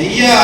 ஐயா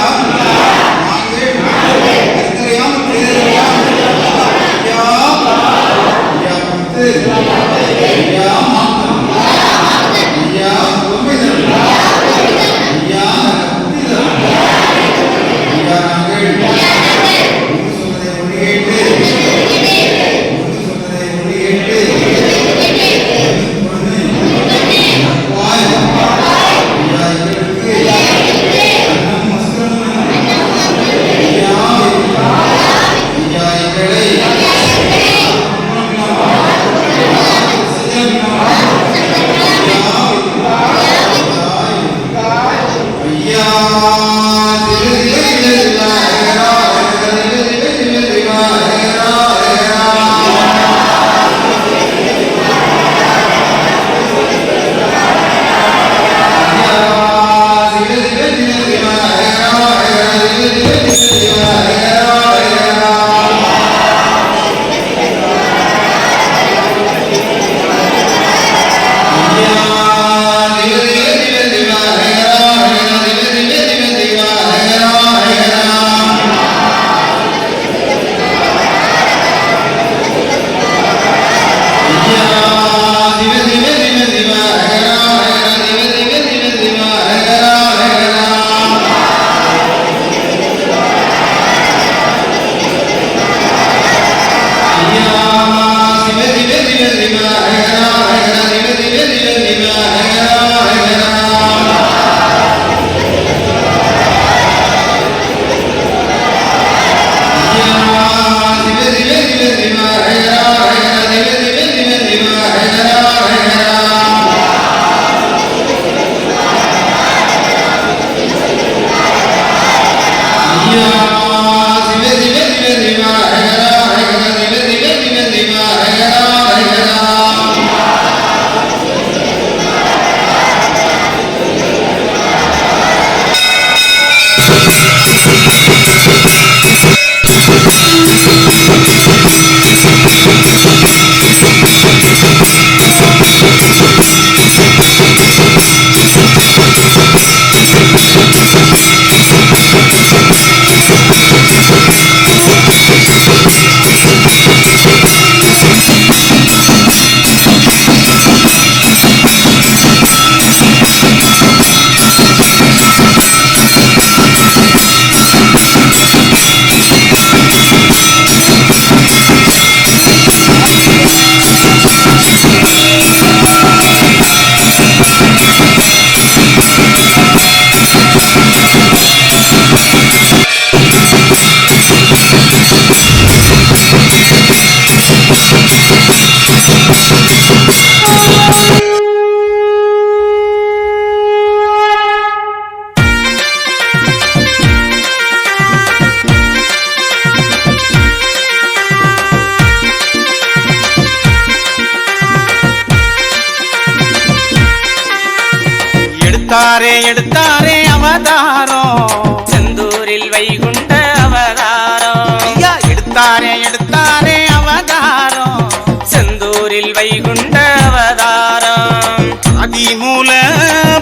மூல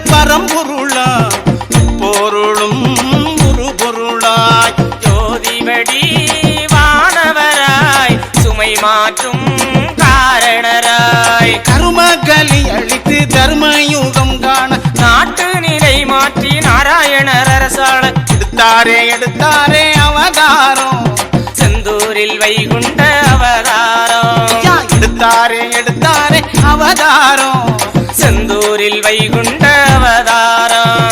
பரம்பொருளா பொருளும் குரு பொருளாய் ஜோதிவடி வானவராய் சுமை மாற்றும் காரணராய். கருமக்களை அழித்து தர்மயுகம் காண நாட்டு நிலை மாற்றி நாராயணர் அரசாள. எடுத்தாரே எடுத்தாரே அவதாரம். செந்தூரில் வைகுண்ட அவதாரம். எடுத்தாரே எடுத்தாரே அவதாரம். செந்தூரில் வைகுண்ட அவதாரம்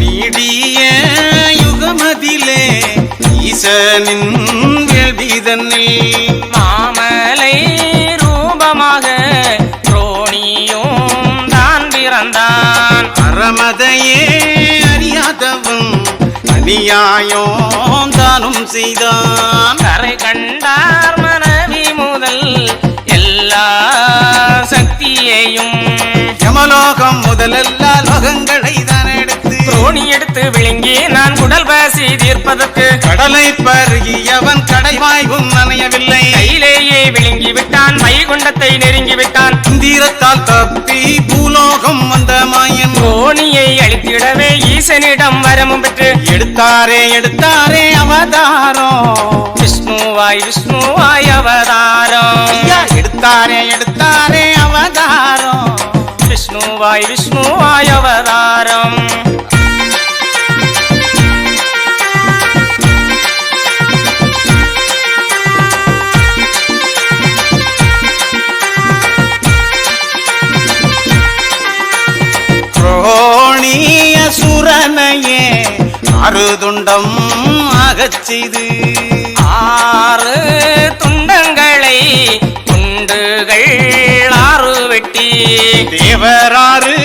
நீடிய யுகமதிலே ஈசனின் வேள்விதனில் அறமதையே அறியாதவன் அநியாயோ தானும் செய்தான். கரை கண்டார் மனைவி முதல் எல்லா சக்தியையும் யமலோகம் முதலெல்லா லோகங்களை தான் எடுத்து துரோணி எடுத்து விழுங்கி நான் குடல் பாசி தீர்ப்பதற்கு. கடலை பருகியவன் கடைவாய்வும் நனையவில்லை. கையிலேயே விழுங்கி விட்டான் வைகுண்டத்தை நெருங்கி விட்டான். இந்திரத்தால் தப்பி பூலோகம் வந்த மாயன். துரோணியை அழித்திடவே ஈசனிடம் வரமும் பெற்று. எடுத்தாரே எடுத்தாரே அவதாரம். விஷ்ணுவாய் விஷ்ணுவாய் அவதாரம். ஐயா எடுத்தாரே எடுத்தாரே அவதாரம். விஷ்ணுவாய் விஷ்ணுவாய் அவதாரம். அருதுண்டம் ஆகச் செய்து ஆறு துண்டங்களை துண்டுகள் ஆறு வெட்டி. தேவராறு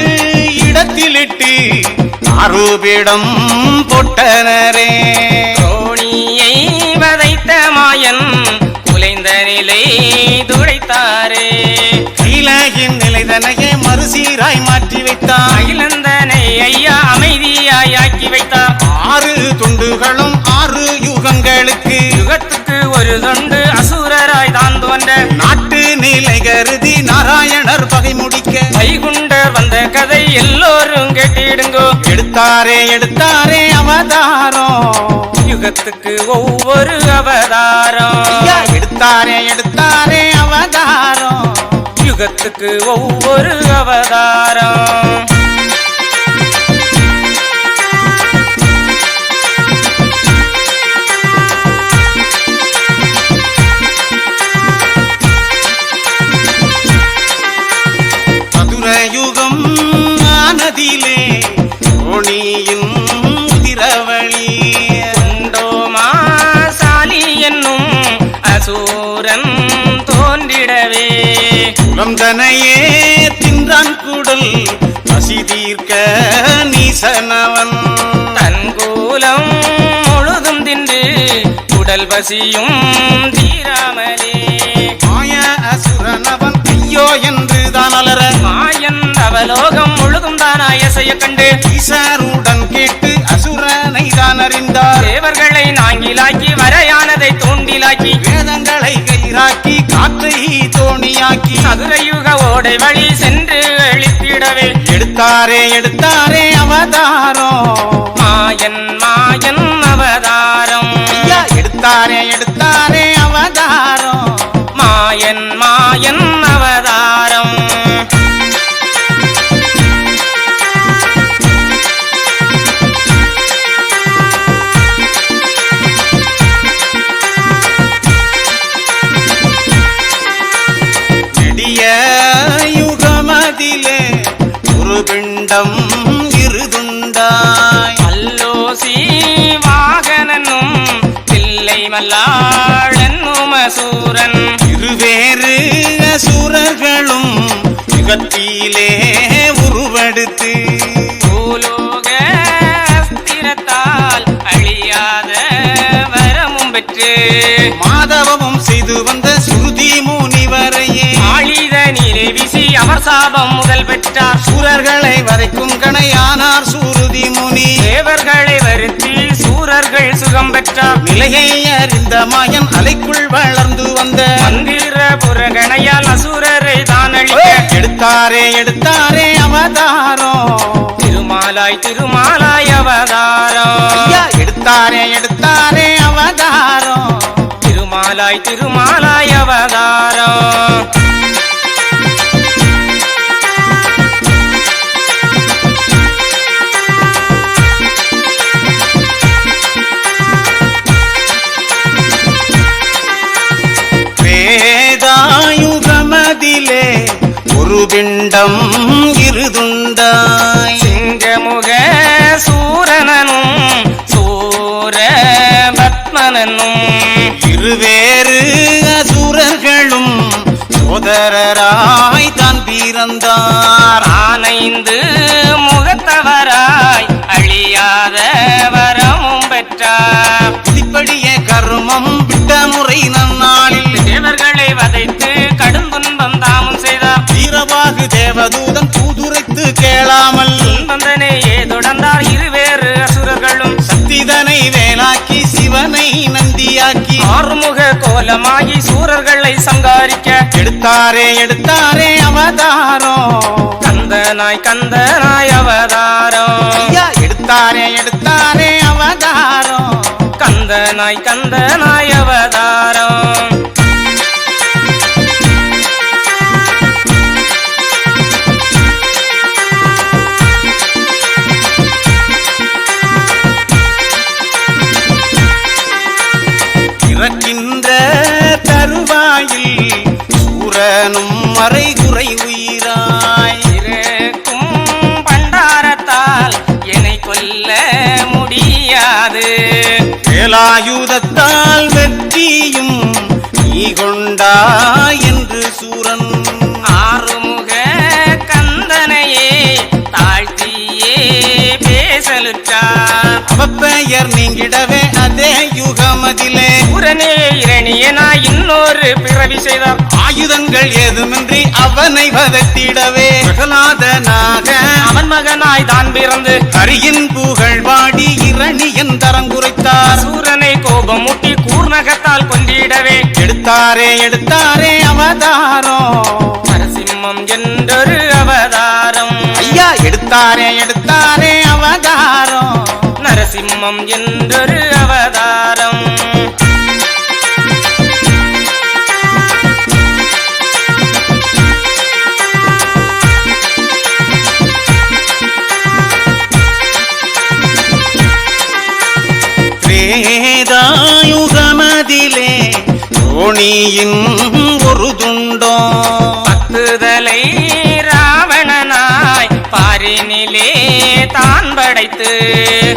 இடத்திலிட்டு அருபிடம் பொட்டனரே. தோணியை வதைத்த மாயன் குலைந்த நிலை துடைத்தாரே. கைலகின் நிலைதனையே மறுசீராய் மாற்றி வைத்தான் அகிலந்தனை ஐயா அமைதியாய் ஆக்கி வைத்தார் ஆறு துண்டுகளும் ஆறு யுகங்களுக்கு யுகத்துக்கு ஒரு தொண்டு அசுரராய் தான் தோன்ற. நாட்டு நிலை கருதி நாராயணர் பகை முடிக்க. வைகுண்டர் வந்த கதை எல்லோரும் கேட்டிடுங்கோ. எடுத்தாரே எடுத்தாரே அவதாரம். யுகத்துக்கு ஒவ்வொரு அவதாரம். எடுத்தாரே எடுத்தாரே அவதாரம். யுகத்துக்கு ஒவ்வொரு அவதாரம். மதுரயுகம் ஆனதிலே தோணியின் உதிரவழி உண்டோமா சாலி என்னும் அசூரன் குலம் தனையே தின்றான் குடல் பசி தீர்க்க நீசனவன். தன் கூலம் முழுதும் தின்று உடல் பசியும் தீராமலே. மாய அசுரனவன் ஐயோ என்று தான் அலற. மாயன் அவலோகம் முழுதும் தானாய செய்ய கண்டு. ஈசருடன் கேட்டு அசுரனை தான் அறிந்தார். தேவர்களை நாங்கிலாக்கி வரையானதை தூண்டிலாக்கி. வேதங்களை கயிறாக்கி காற்றை தோணியாக்கி சதுரயுக ஓடை வழி சென்று அழித்திடவே எடுத்தாரே எடுத்தாரே அவதாரம். மாயன் மாயன் அவதாரம். எடுத்தாரே எடுத்தாரே அவதாரம். மாயன் மாயன் அவதாரம். தில்லை மல்லாளன்னும் அசூரன் இருவேறு அசுரர்களும் யுகத்திலே உருவெடுத்து பூலோக ஸ்திரத்தால் அழியாத வரமும் பெற்று மாதவமும் செய்து வந்த சுருதி முனிவரையே. ஆழித நீரை வீசி அவர் சாபம் முதல் பெற்றார். சூரர்களை வரைக்கும் கணையானார் சூருதி முனி. தேவர்களை வருத்தி சூரர்கள் சுகம் பெற்றார் நிலையை அறிந்த மாயன் அலைக்குள் வளர்ந்து வந்த மந்திர புறகணையால் அசுரரை தான் அழிக்க எடுத்தாரே எடுத்தாரே அவதாரம். திருமாலாய் திருமாலாய் அவதாரம். எடுத்தாரே எடுத்தாரே அவதாரம். திருமாலாய் திருமாலாய் அவதாரம். ஒரு பிண்டம் இருதுண்டாய். சிங்கமுக சூரனனும் சூர பத்மனனும். இருவேறு அசுரர்களும் சோதரராய் தான் பிறந்தார். ஆனைந்து முகத்தவராய் அழியாத வரமும் பெற்றார். இப்படியே கர்மம் விட்ட முறை நன்னாளில் தேவர்களை வதைத்து செய்தார் தேவதூதன் தூதுரைத்து கேளாமல் வந்தனையே தொடர்ந்தார் இருவேறு அசுரர்களும். சக்திதனை வேலாக்கி சிவனை நந்தியாக்கி ஆறுமுக கோலமாகி சூரர்களை சங்காரிக்க. எடுத்தாரே எடுத்தாரே அவதாரம் கந்தனாய் கந்தனாய் அவதாரம் ஐயா எடுத்தாரே எடுத்தாரே அவதாரம் கந்தனாய் கந்தனாய் அவதாரம் சூரனும் மறைகுறை உயிராய். இருக்கும் பண்டாரத்தால் என்னை கொல்ல முடியாது. வேலாயுதத்தால் வெற்றியும் நீ கொண்டா என்று சூரன். ஆறுமுக கந்தனையே தாழ்த்தியே பேசலுற்றார் அவப்பெயர் நீங்கிடவே அதே யுகமதிலே. உடனே இரணியனாய் இன்னொரு பிறவி செய்தார். ஆயுதங்கள் ஏதுமின்றி அவனை வதத்திடவே பிரகலாதனாக அவன் மகனாய் தான் பிறந்து. ஹரியின் புகழ் பாடி இரணியன் தரங்குரைத்தார் சூரனை கோபமூட்டி கூர்நகத்தால் கொண்டிடவே எடுத்தாரே எடுத்தாரே அவதாரம் நரசிம்மம் என்றொரு அவதாரம். ஐயா எடுத்தாரே எடுத்தாரே அவதாரம். நரசிம்மம் என்றொரு அவதாரம். வேதாயுகமதிலே தோணியின் ஒரு தான் படைத்து.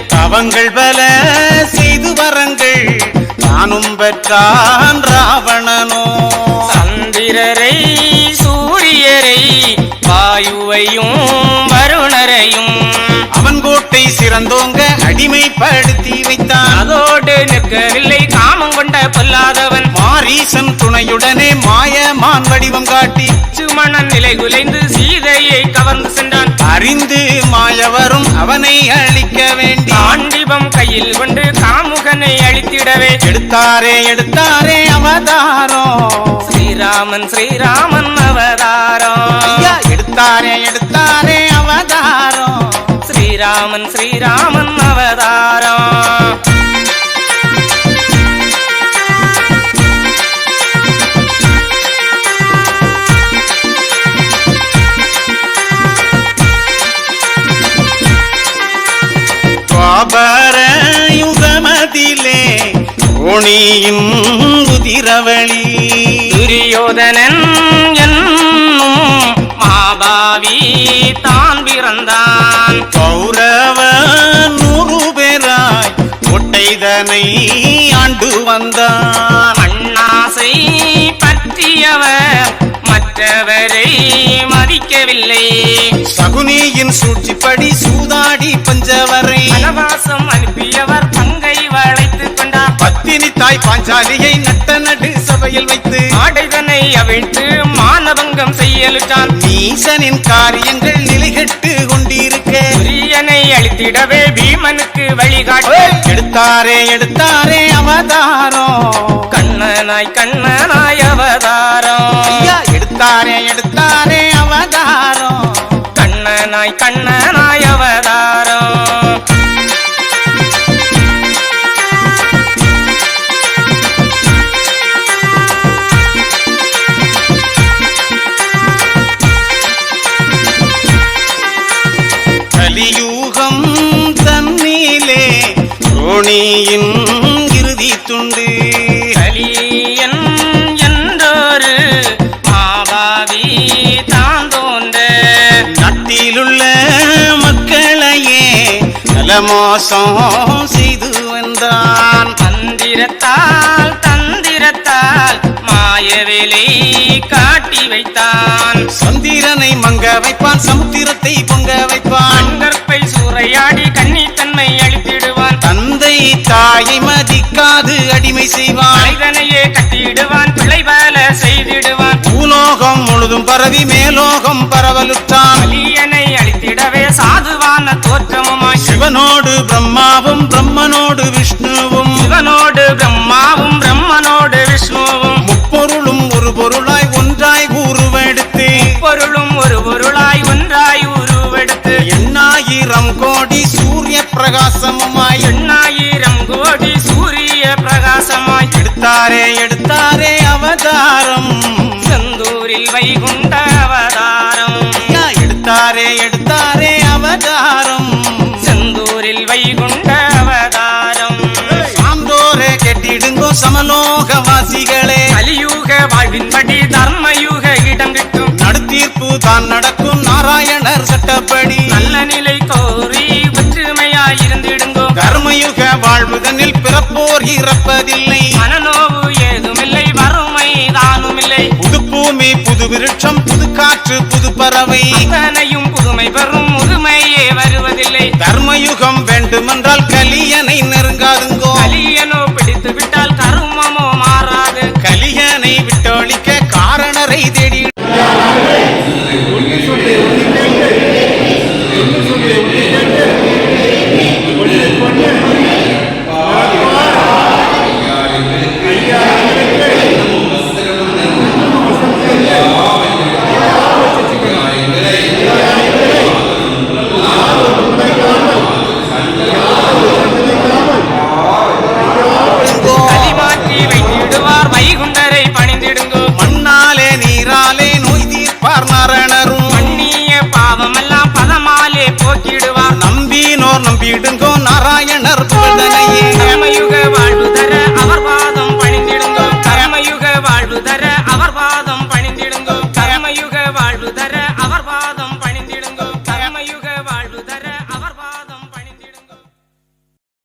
தவங்கள் பல செய்து வரங்கள் தானும் பெற்றான் ராவணனோ. சந்திரரை சூரியரை வாயுவையும் வருணரையும் அவன் கோட்டை சிறந்தோங்க அடிமைப்படுத்தி வைத்தான். அதோடு நிற்கவில்லை காமம் கொண்ட பொல்லாதவன். மாரீசன் துணையுடனே மாயமான் வடிவம் காட்டி. சுமணன் நிலை குலைந்து சீதையை கவர்ந்து சென்றான். அறிந்து மாயவரும் அவனை அழிக்க வேண்டி. ஆண்டிபம் கையில் கொண்டு காமுகனை அழித்திடவே. எடுத்தாரே எடுத்தாரே அவதாரம். ஸ்ரீராமன் ஸ்ரீராமன் அவதாரம். ஐயா எடுத்தாரே எடுத்தாரே அவதாரம். ஸ்ரீராமன் ஸ்ரீராமன் அவதாரம். தோணியின் உதிரவழி. துரியோதனன் என்னும் மாபாவி தான் பிறந்தான். கௌரவ நூறு பேராய் கொட்டைதனை ஆண்டு வந்தான். மண்ணாசை பற்றியவர் மற்றவரை மதிக்கவில்லை. சகுனியின் சூழ்ச்சிப்படி சூதாடி பஞ்சவரை. வனவாசம் தாய் பாஞ்சாலியை நட்ட நடு சபையில் வைத்து ஆடைதனை அவிழ்த்து மானபங்கம் செய்யலுற்றான் நீசனின் காரியங்கள் நிலைகட்டு கொண்டிருக்க. துரியனை அழித்திடவே பீமனுக்கு வழிகாட்டு. எடுத்தாரே எடுத்தாரே அவதாரம். கண்ணனாய் கண்ணனாய் அவதாரம். ஐயா எடுத்தாரே எடுத்தாரே அவதாரம். கண்ணனாய் கண்ணனாய் அவதாரம். ரோணியின் இறுதி துண்டு. கலியன் என்றொரு. மாபாவி தான் தோன்ற. நாட்டிலுள்ள மக்களையே நலமோசம் செய்து வந்தான். மந்திரத்தால் தந்திரத்தால் மாயவேலை காட்டி வைத்தான். சந்திரனை மங்க வைப்பான் சமுத்திரத்தை தாயை மதிக்காது அடிமை செய்வான். மனிதனையே கட்டிடுவான் பிழை பல செய்திடுவான். பூலோக பூலோகம் முழுதும் பரவி மேலோகம் பரவலுற்றான் கலியனை அழித்திடவே சாதுவான தோற்றமுமாய். சிவனோடு பிரம்மாவும் பிரம்மனோடு விஷ்ணுவும். சிவனோடு பிரம்மாவும் பிரம்மனோடு விஷ்ணுவும். முப்பொருளும் ஒரு பொருளாய் ஒன்றாய் உருவெடுத்து பொருளும் ஒரு பொருளாய் ஒன்றாய் உருவெடுத்து எண்ணாயிரம் கோடி சூரிய பிரகாசமுமாய். எண்ணாயிரம் பிரகாசமாய் எடுத்தாரே எடுத்தாரே அவதாரம். செந்தூரில் வைகுண்ட அவதாரம். எடுத்தாரே எடுத்தாரே அவதாரம். செந்தூரில் வைகுண்ட அவதாரம். சான்றோரே கெட்டிடுங்கோ சமலோக வாசிகளே கலியுக வாழ்வின்படி தர்மயுக இடம் கிட்டும். நடுத்தீர்ப்பு தான் நடக்கும் நாராயணர் சட்டப்படி. நல்ல நிலை கோரி வாழ்வுதனில் பிறப்போர் இறப்பதில்லை. மனநோவு ஏதுமில்லை வறுமை தானுமில்லை. புது பூமி புது விருட்சம் புது காற்று புது பறவை அத்தனையும் புதுமை பெறும் முதுமையே வருவதில்லை. தர்மயுகம் வேண்டுமென்றால் கலியனை நெருங்காதுங்கோ. நெடுங்கோ போக்கிடுவார் நம்பினோர் நம்பிடுங்கோ நாராயணர் புகழ்தனையே